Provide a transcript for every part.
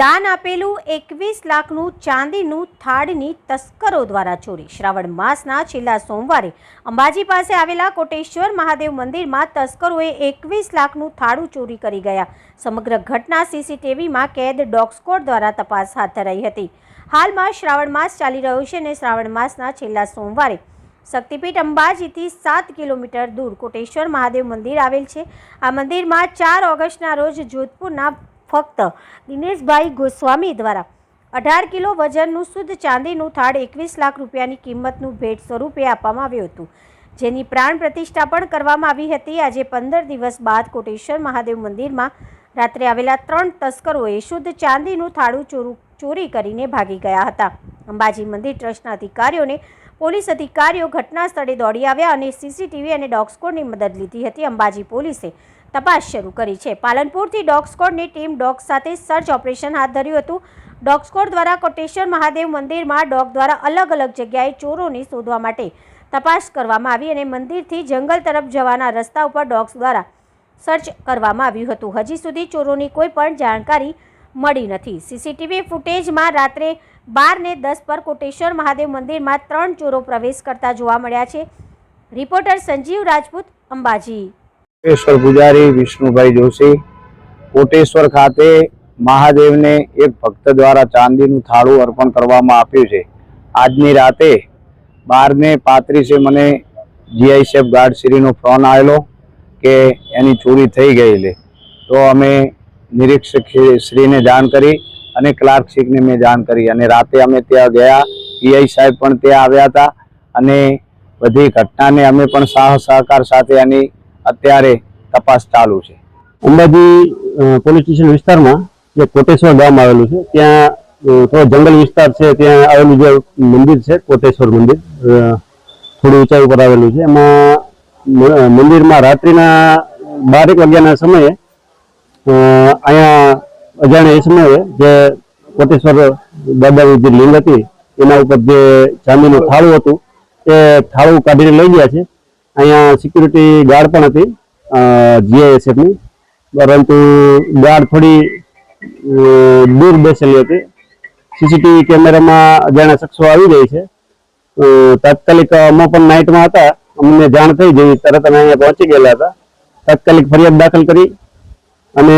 દાન આપેલું એકવીસ લાખનું ચાંદીનું થાળની તસ્કરો દ્વારા ચોરી. શ્રાવણ માસના છેલ્લા સોમવારે અંબાજી પાસે આવેલા કોટેશ્વર મહાદેવ મંદિરમાં તસ્કરોએ એકવીસ લાખનું થાળું ચોરી કરી ગયા. સમગ્ર ઘટના સીસીટીવીમાં કેદ ડોગ સ્કોડ દ્વારા તપાસ હાથ ધરાઈ હતી. હાલમાં શ્રાવણ માસ ચાલી રહ્યો છે અને શ્રાવણ માસના છેલ્લા સોમવારે શક્તિપીઠ અંબાજીથી સાત કિલોમીટર દૂર કોટેશ્વર મહાદેવ મંદિર આવેલ છે. આ મંદિરમાં ચાર ઓગસ્ટના રોજ જોધપુરના ફક્ત દિનેશભાઈ ગોસ્વામી દ્વારા. અઢાર કિલો વજનનું શુદ્ધ ચાંદીનું થાળ એકવીસ લાખ રૂપિયાની કિંમતનું ભેટ સ્વરૂપે આપવામાં આવ્યું હતું. જેની પ્રાણ પ્રતિષ્ઠા પણ કરવામાં આવી હતી. આજે પંદર દિવસ બાદ કોટેશ્વર મહાદેવ મંદિરમાં રાત્રે આવેલા ત્રણ તસ્કરોએ શુદ્ધ ચાંદીનું થાળું ચોરું, ચોરી કરીને ભાગી ગયા હતા. અંબાજી મંદિર ટ્રસ્ટના અધિકારીઓને પોલીસ અધિકારીઓ ઘટના સ્થળે દોડી આવ્યા અને સીસીટીવી અને ડોગ સ્કોડની મદદ લીધી હતી. અંબાજી પોલીસે તપાસ શરૂ કરી છે. પાલનપુરથી ડોગ સ્કોડની ટીમ ડોગ સાથે સર્ચ ઓપરેશન હાથ ધર્યું હતું. ડોગ સ્કોડ દ્વારા કોટેશ્વર મહાદેવ મંદિરમાં ડોગ દ્વારા અલગ અલગ જગ્યાએ ચોરોને શોધવા માટે તપાસ કરવામાં આવી અને મંદિરથી જંગલ તરફ જવાના રસ્તા ઉપર ડોગ્સ દ્વારા સર્ચ કરવામાં આવ્યું હતું. હજી સુધી ચોરોની કોઈ પણ જાણકારી મળી નથી. સીસીટીવી ફૂટેજમાં રાત્રે બાર ને દસ પર કોટેશ્વર મહાદેવ મંદિરમાં ત્રણ ચોરો પ્રવેશ કરતા જોવા મળ્યા છે. રિપોર્ટર સંજીવ રાજપૂત, અંબાજી. કોટેશ્વર પૂજારી વિષ્ણુભાઈ જોશી. કોટેશ્વર ખાતે મહાદેવને એક ભક્ત દ્વારા ચાંદીનું થાળું અર્પણ કરવામાં આપ્યું છે. આજની રાતે બારને પાંત્રીસે મને જીઆઈ સેફ ગાર્ડ ફોન આવેલો કે એની ચોરી થઈ ગયેલી તો અમે નિરીક્ષક શ્રીને જાણ કરી અને ક્લાર્ક શ્રીને મેં જાણ કરી અને રાતે અમે ત્યાં ગયા. પીઆઈ સાહેબ પણ ત્યાં આવ્યા હતા અને બધી ઘટનાને અમે પણ સાહ સહકાર સાથે એની અત્યારે તપાસ ચાલુ છે. અંબાજી પોલીસ સ્ટેશન વિસ્તારમાં જે કોટેશ્વર ગામ આવેલું છે, ત્યાં થોડો જંગલ વિસ્તાર છે, ત્યાં આવેલું જે મંદિર છે, કોટેશ્વર મંદિર થોડું ઊંચાઈ ઉપર આવેલું છે. એમાં મંદિરમાં રાત્રિના બારેક વાગ્યાના સમયે અહીંયા અજાણ્યા એ સમયે જે કોટેશ્વર દાદાની જે લિંગ હતી, એના ઉપર જે ચાંદીનું થાળું હતું, એ થાળું કાઢીને લઈ ગયા છે. અહીંયા સિક્યુરિટી ગાર્ડ પણ હતી જીઆઈએસએફની પરંતુ ગાર્ડ થોડી દૂર બેસેલી હતી. સીસીટીવી કેમેરામાં અજાણ્યા શખ્સો આવી ગઈ છે. તાત્કાલિક અમે પણ નાઇટમાં હતા. અમને જાણ થઈ જેવી તરત અમે અહીંયા પહોંચી ગયેલા હતા. તાત્કાલિક ફરિયાદ દાખલ કરી અને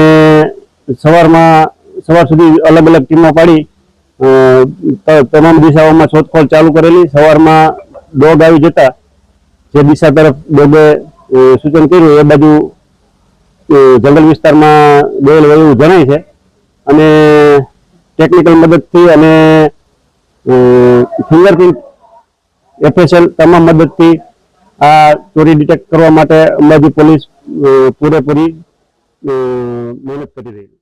સવારમાં, સવાર સુધી અલગ અલગ ટીમો પાડી તમામ દિશાઓમાં શોધખોળ ચાલુ કરેલી. સવારમાં ડોગ આવી જતા જે દિશા તરફ ડોગે સૂચન કર્યું, એ બાજુ જંગલ વિસ્તારમાં ગયેલ હોય જણાય છે. અને ટેકનિકલ મદદથી અને ફિંગરપ્રિન્ટ એફએસએલ તમામ મદદથી આ ચોરી ડિટેક્ટ કરવા માટે અંબાજી પોલીસ પૂરેપૂરી મહેનત કરી રહી છે.